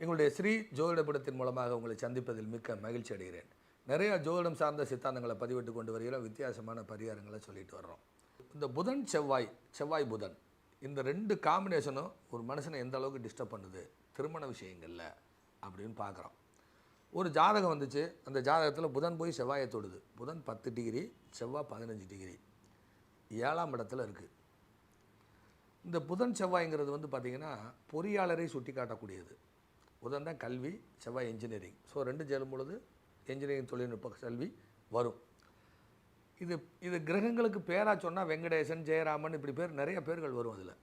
எங்களுடைய ஸ்ரீ ஜோதிடப்படத்தின் மூலமாக உங்களை சந்திப்பதில் மிக்க மகிழ்ச்சி அடைகிறேன். நிறையா ஜோதிடம் சார்ந்த சித்தாந்தங்களை பதிவிட்டு கொண்டு வருகிறோம் வித்தியாசமான பரிகாரங்களை சொல்லிட்டு வர்றோம். இந்த புதன் செவ்வாய் செவ்வாய் புதன் இந்த ரெண்டு காம்பினேஷனும் ஒரு மனுஷனை எந்த அளவுக்கு டிஸ்டர்ப் பண்ணுது திருமண விஷயங்களில் அப்படின்னு பார்க்குறோம். ஒரு ஜாதகம் வந்துச்சு. அந்த ஜாதகத்தில் புதன் போய் செவ்வாயை தொடுது. புதன் பத்து டிகிரி செவ்வாய் பதினஞ்சு டிகிரி ஏழாம் இடத்துல இருக்குது இந்த புதன் செவ்வாய்ங்கிறது வந்து பார்த்திங்கன்னா பொறியாளரை சுட்டி காட்டக்கூடியது புதன் தான் கல்வி செவ்வாய் இன்ஜினியரிங் ஸோ ரெண்டு சேரும் பொழுது இன்ஜினியரிங் தொழில்நுட்ப கல்வி வரும். இது இது கிரகங்களுக்கு பேராக சொன்னால் வெங்கடேசன் ஜெயராமன் இப்படி பேர் நிறைய பேர்கள் வரும் அதில்.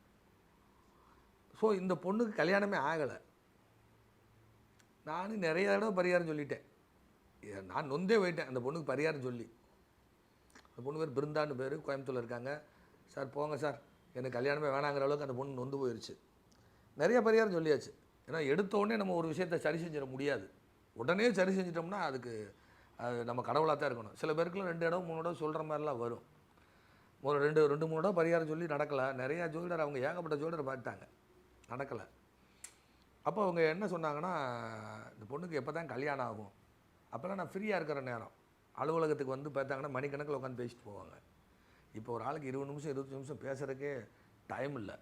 ஸோ இந்த பொண்ணுக்கு கல்யாணமே ஆகலை. நானும் நிறைய தடவை பரிகாரம் சொல்லிட்டேன். நான் நொந்தே போயிட்டேன். அந்த பொண்ணுக்கு பரிகாரம் சொல்லி. அந்த பொண்ணு பேர் பிருந்தான்னு பேர் கோயம்புத்தூரில் இருக்காங்க. சார் போங்க சார். எனக்கு கல்யாணமே வேணாங்கிற அளவுக்கு அந்த பொண்ணு நொந்து போயிடுச்சு நிறைய பரிகாரம் சொல்லியாச்சு. ஏன்னா எடுத்தோடனே நம்ம ஒரு விஷயத்தை சரி செஞ்சிட முடியாது. உடனே சரி செஞ்சிட்டோம்னா அதுக்கு அது நம்ம கடவுளாக தான் இருக்கணும். சில பேருக்குலாம் ரெண்டு இடம் மூணு இடம் சொல்கிற மாதிரிலாம் வரும். ஒரு ரெண்டு ரெண்டு மூணு இடம் பரிகாரம் சொல்லி நடக்கலை. நிறையா ஜோதிடர் அவங்க ஏகப்பட்ட ஜோதிடர் பார்த்துட்டாங்க. நடக்கலை. அப்போ அவங்க என்ன சொன்னாங்கன்னா இந்த பொண்ணுக்கு எப்போ தான் கல்யாணம் ஆகும்? அப்போல்லாம் நான் ஃப்ரீயாக இருக்கிற நேரம். அலுவலகத்துக்கு வந்து பார்த்தாங்கன்னா மணிக்கணக்கில் உட்காந்து பேசிட்டு போவாங்க. இப்போ ஒரு ஆளுக்கு இருபது நிமிஷம் இருபத்தி நிமிஷம் பேசுகிறதுக்கே டைம் இல்லை.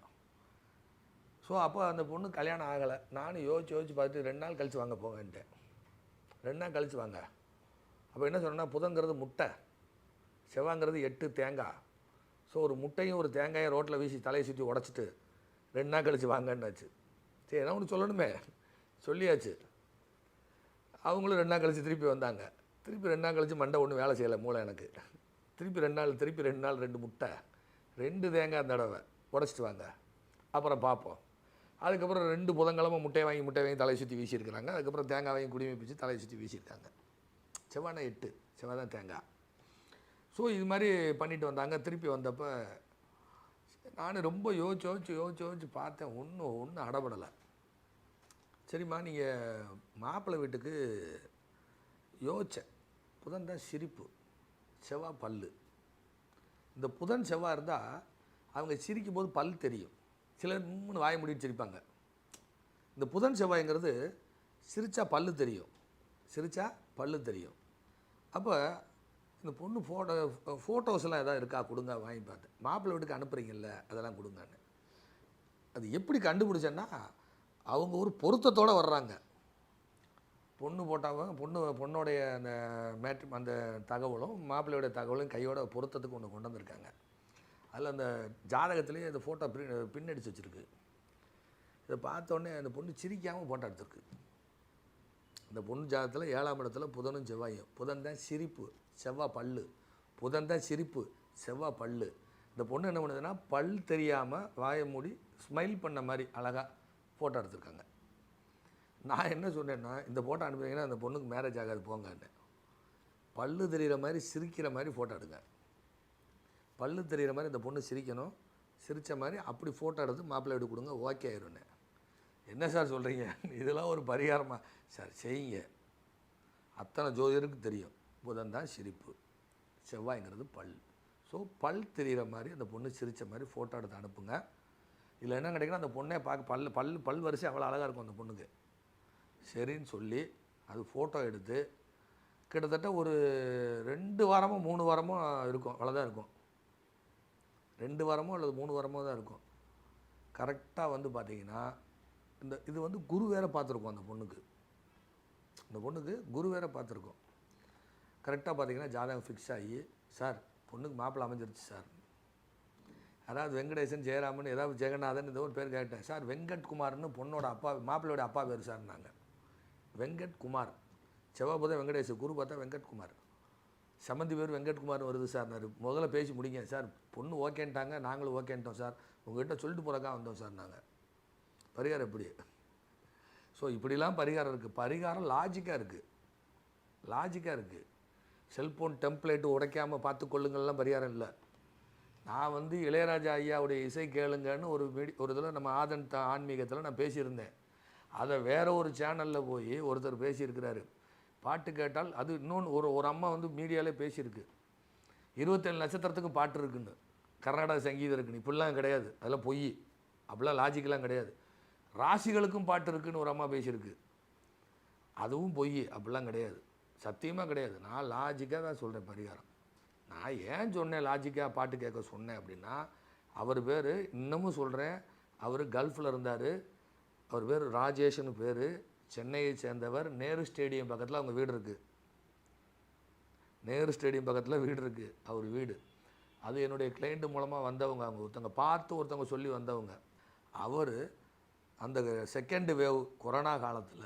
ஸோ அப்போ அந்த பொண்ணு கல்யாணம் ஆகலை. நானும் யோசிச்சு யோசிச்சு பார்த்துட்டு ரெண்டு நாள் கழிச்சு வாங்க போங்கன்ட்டேன் ரெண்டு நாள் கழித்து வாங்க. அப்போ என்ன சொன்னேன்னா புதங்கிறது முட்டை செவ்வாங்கிறது எட்டு தேங்காய். ஸோ ஒரு முட்டையும் ஒரு தேங்காயும் ரோட்டில் வீசி தலையை சுற்றி உடச்சிட்டு ரெண்டு நாள் கழித்து வாங்கன்னாச்சு. சரி என்ன ஒன்று சொல்லணுமே. சொல்லியாச்சு. அவங்களும் ரெண்டு நாள் கழிச்சு திருப்பி வந்தாங்க. திருப்பி ரெண்டு நாள் கழித்து மண்டை ஒன்றும் வேலை செய்யலை மூளை எனக்கு. திருப்பி ரெண்டு நாள் திருப்பி ரெண்டு நாள் ரெண்டு முட்டை ரெண்டு தேங்காய் தடவை உடச்சிட்டு வாங்க. அப்புறம் பார்ப்போம். அதுக்கப்புறம் ரெண்டு புதன்கிழமை முட்டையை வாங்கி முட்டை வாங்கி தலையை சுற்றி வீசியிருக்கிறாங்க. அதுக்கப்புறம் தேங்காய் வாங்கி குடிமை பிச்சு தலையை சுற்றி வீசியிருக்காங்க. செவ்வாய் எட்டு. செவ்வாய் தான் தேங்காய். ஸோ இது மாதிரி பண்ணிட்டு வந்தாங்க. திருப்பி வந்தப்போ நான் ரொம்ப யோசிச்சு யோசிச்சு யோசிச்சு யோசிச்சு பார்த்தேன். ஒன்றும் ஒன்றும் அடபடலை. சரிம்மா நீங்கள் மாப்பிள்ளை வீட்டுக்கு யோசித்தேன் புதன் தான் சிரிப்பு. செவ்வாய் பல்லு. இந்த புதன் செவ்வாய் இருந்தால் அவங்க சிரிக்கும் போது பல் தெரியும். சிலர் மூணு வாய முடிவு சிரிப்பாங்க. இந்த புதன் செவ்வாய்ங்கிறது சிரித்தா பல்லு தெரியும். சிரித்தா பல்லு தெரியும். அப்போ இந்த பொண்ணு ஃபோட்டோ ஃபோட்டோஸ்லாம் எதாவது இருக்கா? கொடுங்க வாங்கி பார்த்தேன் மாப்பிள்ளை வீட்டுக்கு அனுப்புகிறீங்கல்ல அதெல்லாம் கொடுங்கன்னு. அது எப்படி கண்டுபிடிச்சேன்னா அவங்க ஒரு பொருத்தத்தோடு வர்றாங்க. பொண்ணு போட்டாவும் பொண்ணு பொண்ணோடைய அந்த மேட்ரி அந்த தகவலும் மாப்பிள்ளையோட தகவலும் கையோட பொருத்தத்துக்கு ஒன்று கொண்டு வந்திருக்காங்க. அதில் அந்த ஜாதகத்திலேயே அந்த ஃபோட்டோ பின் பின்னடிச்சு வச்சுருக்கு. இதை பார்த்தோன்னே அந்த பொண்ணு சிரிக்காமல் ஃபோட்டோ எடுத்திருக்கு. இந்த பொண்ணு ஜாதகத்தில் ஏழாம் இடத்துல புதனும் செவ்வாயும். புதன் தான் சிரிப்பு செவ்வாய் பல்லு. புதன் தான் சிரிப்பு செவ்வாய் பல்லு. இந்த பொண்ணு என்ன பண்ணுதுன்னா பல் தெரியாமல் வாயை மூடி ஸ்மைல் பண்ண மாதிரி அழகாக ஃபோட்டோ எடுத்திருக்காங்க. நான் என்ன சொன்னேன்னா இந்த ஃபோட்டோ அனுப்புனீங்கன்னா அந்த பொண்ணுக்கு மேரேஜ் ஆகாது போங்கன்னு பல்லு தெரிகிற மாதிரி சிரிக்கிற மாதிரி ஃபோட்டோ எடுங்க. பல்லு தெரிகிற மாதிரி இந்த பொண்ணு சிரிக்கணும். சிரித்த மாதிரி அப்படி ஃபோட்டோ எடுத்து மாப்பிள்ளை எடுத்து கொடுங்க ஓகே ஆயிரும்னு. என்ன சார் சொல்கிறீங்க இதெல்லாம் ஒரு பரிகாரமாக சார் செய்யுங்க. அத்தனை ஜோதிடருக்கு தெரியும். புதன் தான் சிரிப்பு. செவ்வாய்ங்கிறது பல். ஸோ பல் தெரிகிற மாதிரி அந்த பொண்ணு சிரித்த மாதிரி ஃபோட்டோ எடுத்து அனுப்புங்க. இதில் என்ன கிடைக்குன்னா அந்த பொண்ணே பார்க்க பல் பல் பல் வரிசை அவ்வளோ அழகாக இருக்கும் அந்த பொண்ணுக்கு. சரின்னு சொல்லி அது ஃபோட்டோ எடுத்து கிட்டத்தட்ட ஒரு ரெண்டு வாரமோ மூணு வாரமோ இருக்கும். அவ்வளோதான் இருக்கும். ரெண்டு வாரமோ அல்லது மூணு வாரமோ தான் இருக்கும். கரெக்டாக வந்து பார்த்தீங்கன்னா இந்த இது வந்து குரு வேற பார்த்துருக்கோம் அந்த பொண்ணுக்கு. இந்த பொண்ணுக்கு குரு வேற பார்த்துருக்கோம் கரெக்டாக பார்த்தீங்கன்னா ஜாதகம் ஃபிக்ஸ் ஆகி சார் பொண்ணுக்கு மாப்பிள்ளை அமைஞ்சிருச்சு சார். அதாவது வெங்கடேசன் ஜெயராமன் ஏதாவது ஜெகநாதன் ஏதோ ஒரு பேர் கேட்டேன். சார் வெங்கட் குமார்னு பொண்ணோட அப்பா மாப்பிள்ளையோட அப்பா பேர் சார் வெங்கட் குமார் செவ்வாய் பார்த்தா வெங்கடேஷ் குரு பார்த்தா வெங்கட்குமார். சம்மந்தி பேர் வெங்கட்குமார் வருது சார். நான் முதல்ல பேசி முடிங்க. சார் பொண்ணு ஓகேன்ட்டாங்க. நாங்களும் ஓகேன்ட்டோம் சார். உங்கள்கிட்ட சொல்லிட்டு போகிறக்கா வந்தோம் சார் நாங்கள் பரிகாரம் எப்படி? ஸோ இப்படிலாம் பரிகாரம் இருக்குது பரிகாரம் லாஜிக்காக இருக்குது லாஜிக்காக இருக்குது செல்ஃபோன் டெம்ப்ளேட்டு உடைக்காமல் பார்த்து கொள்ளுங்கள்லாம் பரிகாரம் இல்லை. நான் வந்து இளையராஜா ஐயாவுடைய இசை கேளுங்கன்னு ஒரு மீடி ஒரு இதில் நம்ம ஆதன் ஆன்மீகத்தில் நான் பேசியிருந்தேன். அதை வேற ஒரு சேனலில் போய் ஒருத்தர் பேசியிருக்கிறாரு. பாட்டு கேட்டால் அது இன்னொன்று ஒரு ஒரு அம்மா வந்து மீடியாவில் பேசியிருக்கு. இருபத்தேழு நட்சத்திரத்துக்கும் பாட்டு இருக்குன்னு. கர்நாடக சங்கீதம் இருக்குன்னு இப்படிலாம் கிடையாது. அதெல்லாம் பொய். அப்படிலாம் லாஜிக்கெலாம் கிடையாது. ராசிகளுக்கும் பாட்டு இருக்குன்னு ஒரு அம்மா பேசியிருக்கு. அதுவும் பொய் அப்படிலாம் கிடையாது. சத்தியமாக கிடையாது. நான் லாஜிக்காக தான் சொல்கிறேன் பரிகாரம். நான் ஏன் சொன்னேன் லாஜிக்காக பாட்டு கேட்க சொன்னேன் அப்படின்னா அவர் பேர் இன்னமும் சொல்கிறேன் அவர் கல்ஃபில் இருந்தார். அவர் பேர் ராஜேஷ்னு பேர். சென்னையை சேர்ந்தவர் நேரு ஸ்டேடியம் பக்கத்தில் அவங்க வீடு இருக்குது நேரு ஸ்டேடியம் பக்கத்தில் வீடு இருக்குது அவர் வீடு. அது என்னுடைய கிளைண்ட்டு மூலமாக வந்தவங்க அவங்க. ஒருத்தவங்க பார்த்து ஒருத்தவங்க சொல்லி வந்தவங்க. அவர் அந்த செகண்ட் வேவ் கொரோனா காலத்தில்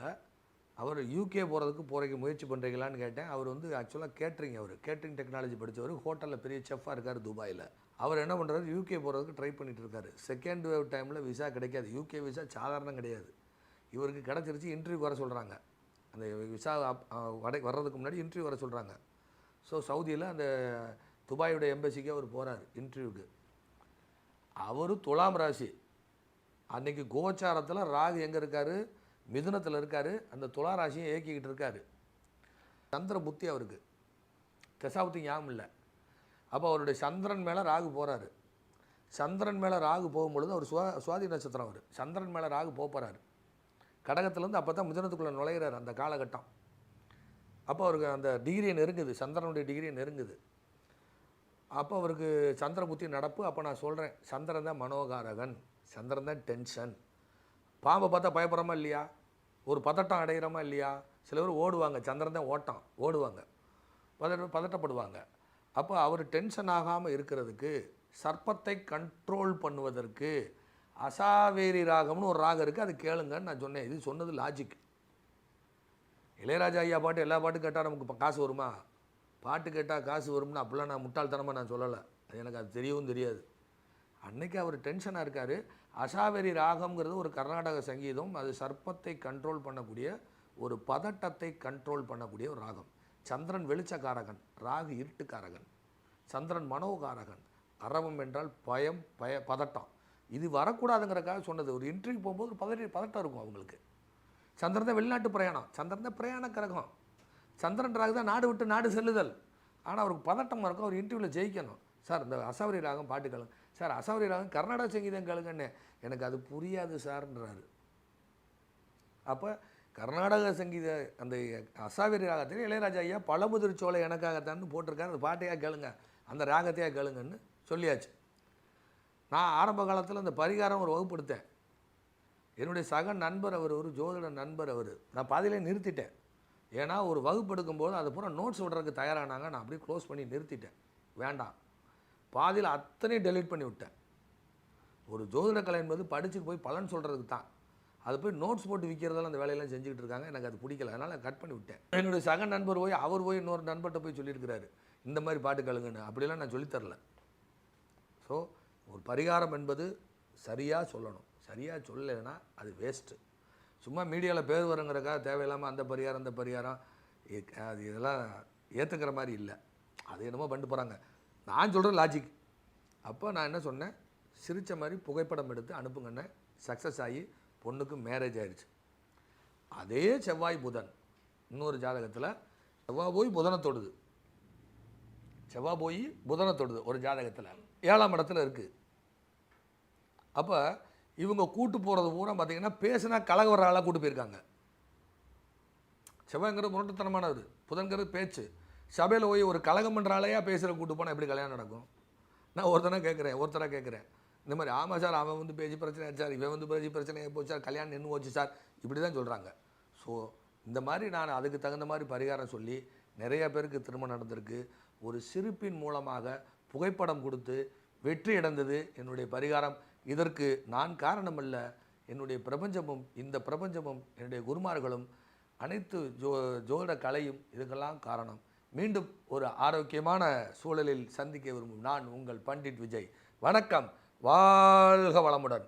அவர் யூகே போகிறதுக்கு போகிறக்கு முயற்சி பண்ணுறீங்களான்னு கேட்டேன். அவர் வந்து ஆக்சுவலாக கேட்ரிங் அவர். கேட்ரிங் டெக்னாலஜி படித்தவர் ஹோட்டலில் பெரிய செஃப்பாக இருக்கார் துபாயில். அவர் என்ன பண்ணுறாரு யூகே போகிறதுக்கு ட்ரை பண்ணிகிட்டு இருக்காரு. செகண்ட் வேவ் டைமில் விசா கிடைக்காது. யூகே விசா சாதாரணம் கிடையாது. இவருக்கு கிடச்சிருச்சு இன்டர்வியூ வர சொல்கிறாங்க அந்த விசா அப்- வர்றதுக்கு முன்னாடி இன்டர்வியூ வர சொல்கிறாங்க ஸோ சவுதியில் அந்த துபாயோட எம்பசிக்கு அவர் போகிறார் இன்டர்வியூக்கு அவர் துலாம் ராசி. அன்றைக்கி கோச்சாரத்தில் ராகு எங்கே இருக்கார்? மிதுனத்தில் இருக்கார். அந்த துலா ராசியை இயக்கிக்கிட்டு இருக்கார். சந்திர புத்தி அவருக்கு. தசாபுத்தி ஞாபகம் இல்லை. அப்போ அவருடைய சந்திரன் மேலே ராகு போகிறாரு சந்திரன் மேலே ராகு போகும்பொழுது அவர் சுவா சுவாதி நட்சத்திரம் அவர். சந்திரன் மேலே ராகு போக போகிறாரு கடகத்துலேருந்து அப்போ தான் மிதனத்துக்குள்ளே நுழைகிறார் அந்த காலகட்டம். அப்போ அவருக்கு அந்த டிகிரியை நெருங்குது சந்திரனுடைய டிகிரியை நெருங்குது. அப்போ அவருக்கு சந்திர புத்தி நடப்பு அப்போ நான் சொல்கிறேன் சந்திரன் தான் மனோகாரகன் சந்திரன் தான் டென்ஷன் பாம்பை பார்த்தா பயப்படுறோமா இல்லையா? ஒரு பதட்டம் அடைகிறோமா இல்லையா? சில பேர் ஓடுவாங்க சந்திரன் தான் ஓட்டம் ஓடுவாங்க. பதட்ட பதட்டப்படுவாங்க. அப்போ அவர் டென்ஷன் ஆகாமல் இருக்கிறதுக்கு சர்ப்பத்தை கண்ட்ரோல் பண்ணுவதற்கு அசாவேரி ராகம்னு ஒரு ராகம் இருக்குது அது கேளுங்கன்னு நான் சொன்னேன். இது சொன்னது லாஜிக் இளையராஜா ஐயா பாட்டு எல்லா பாட்டும் கேட்டால் நமக்கு இப்போ காசு வருமா? பாட்டு கேட்டால் காசு வரும்னு அப்படிலாம் நான் முட்டாள்தனமாக நான் சொல்லலை. அது எனக்கு அது தெரியவும் தெரியாது. அன்னைக்கு அவர் டென்ஷனாக இருக்கார். அசாவேரி ராகம்ங்கிறது ஒரு கர்நாடக சங்கீதம். அது சர்ப்பத்தை கண்ட்ரோல் பண்ணக்கூடிய ஒரு பதட்டத்தை கண்ட்ரோல் பண்ணக்கூடிய ஒரு ராகம். சந்திரன் வெளிச்சக்காரகன் ராகு இருட்டுக்காரகன். சந்திரன் மனோகாரகன். அரவம் என்றால் பயம் பய பதட்டம். இது வரக்கூடாதுங்கிறக்காக சொன்னது. ஒரு இன்டர்வியூ போகும்போது ஒரு பதட்ட பதட்டம் இருக்கும் அவங்களுக்கு. சந்திரன் தான் வெளிநாட்டு பிரயாணம். சந்திரன் தான் பிரயாண கிரகம். சந்திரன் ராகு தான் நாடு விட்டு நாடு செல்லுதல். ஆனால் அவருக்கு பதட்டமாக இருக்கும். அவர் இன்டர்வியூவில் ஜெயிக்கணும். சார் இந்த அசாவரி ராகம் பாட்டு கேளுங்க. சார் அசாவரி ராகம் கர்நாடக சங்கீதம் கேளுங்கன்னு. எனக்கு அது புரியாது சார்ன்றாரு. அப்போ கர்நாடக சங்கீத அந்த அசாவரி ராகத்தில் இளையராஜா ஐயா பழமுதிர் சோலை எனக்காகத்தான்னு போட்டிருக்காரு. அந்த பாட்டையாக கேளுங்க. அந்த ராகத்தையாக கேளுங்கன்னு சொல்லியாச்சு. நான் ஆரம்ப காலத்தில் அந்த பரிகாரம் ஒரு வகுப்படுத்தேன் என்னுடைய சக நண்பர் அவர் ஒரு ஜோதிட நண்பர் அவர் நான் பாதியிலே நிறுத்திட்டேன். ஏன்னா ஒரு வகுப்பு எடுக்கும்போது அது பூரா நோட்ஸ் விடுறதுக்கு தயாரானாங்க. நான் அப்படியே க்ளோஸ் பண்ணி நிறுத்திட்டேன். வேண்டாம். பாதியில் அத்தனையும் டெலீட் பண்ணி விட்டேன். ஒரு ஜோதிட கலை என்பது படிச்சுட்டு போய் பலன் சொல்கிறதுக்கு தான். அது போய் நோட்ஸ் போட்டு விற்கிறதெல்லாம் அந்த வேலையெல்லாம் செஞ்சுக்கிட்டு இருக்காங்க. எனக்கு அது பிடிக்கல. அதனால் கட் பண்ணி விட்டேன். என்னுடைய சக நண்பர் போய் அவர் போய் இன்னொரு நண்பர்கிட்ட போய் சொல்லியிருக்கிறாரு. இந்த மாதிரி பாட்டு கழுங்குன்னு அப்படிலாம் நான் சொல்லித் தரல. ஸோ ஒரு பரிகாரம் என்பது சரியாக சொல்லணும். சரியாக சொல்லலைன்னா அது வேஸ்ட்டு சும்மா மீடியாவில் பேர் வருங்கிறக்காக தேவையில்லாமல் அந்த பரிகாரம் அந்த பரிகாரம் அது இதெல்லாம் ஏற்றுக்கிற மாதிரி இல்லை. அது என்னமோ பண்ணிட்டு போகிறாங்க நான் சொல்கிற லாஜிக் அப்போ நான் என்ன சொன்னேன்? சிரித்த மாதிரி புகைப்படம் எடுத்து அனுப்புங்கன்னு சக்ஸஸ் ஆகி பொண்ணுக்கு மேரேஜ் ஆயிடுச்சு அதே செவ்வாய் புதன் இன்னொரு ஜாதகத்தில் செவ்வாய் போய் புதனை தொடுது. செவ்வாய் போய் புதனை தொடுது ஒரு ஜாதகத்தில். ஏழாம் இடத்துல இருக்குது அப்போ இவங்க கூட்டு போகிறது பூரா பார்த்திங்கன்னா பேசுனா கலக வர ஆளாக கூட்டு போயிருக்காங்க. செவ்வாய்ங்கிறது முரட்டுத்தனமானது. புதன்கிறது பேச்சு. சபையில் போய் ஒரு கலகம் பண்ணுற ஆளையா பேசுகிற கூட்டு போனால் எப்படி கல்யாணம் நடக்கும்? நான் ஒருத்தனை கேட்குறேன் ஒருத்தராக கேட்குறேன் இந்த மாதிரி ஆமாம் சார் அவன் வந்து பேச்சு பிரச்சனை சார் இவன் வந்து பேச்சு பிரச்சனை போச்சு சார் கல்யாணம் நின்று போச்சு சார் இப்படி தான் சொல்கிறாங்க ஸோ இந்த மாதிரி நான் அதுக்கு தகுந்த மாதிரி பரிகாரம் சொல்லி நிறைய பேருக்கு திருமணம் நடந்திருக்கு. ஒரு சிரிப்பின் மூலமாக புகைப்படம் கொடுத்து வெற்றி அடைந்தது என்னுடைய பரிகாரம். இதற்கு நான் காரணமல்ல. என்னுடைய பிரபஞ்சமும் இந்த பிரபஞ்சமும் என்னுடைய குருமார்களும் அனைத்து ஜோ ஜோதிட கலையும் இதுக்கெல்லாம் காரணம். மீண்டும் ஒரு ஆரோக்கியமான சூழலில் சந்திக்க விரும்பும் நான் உங்கள் பண்டிட் விஜய். வணக்கம். வாழ்க வளமுடன்.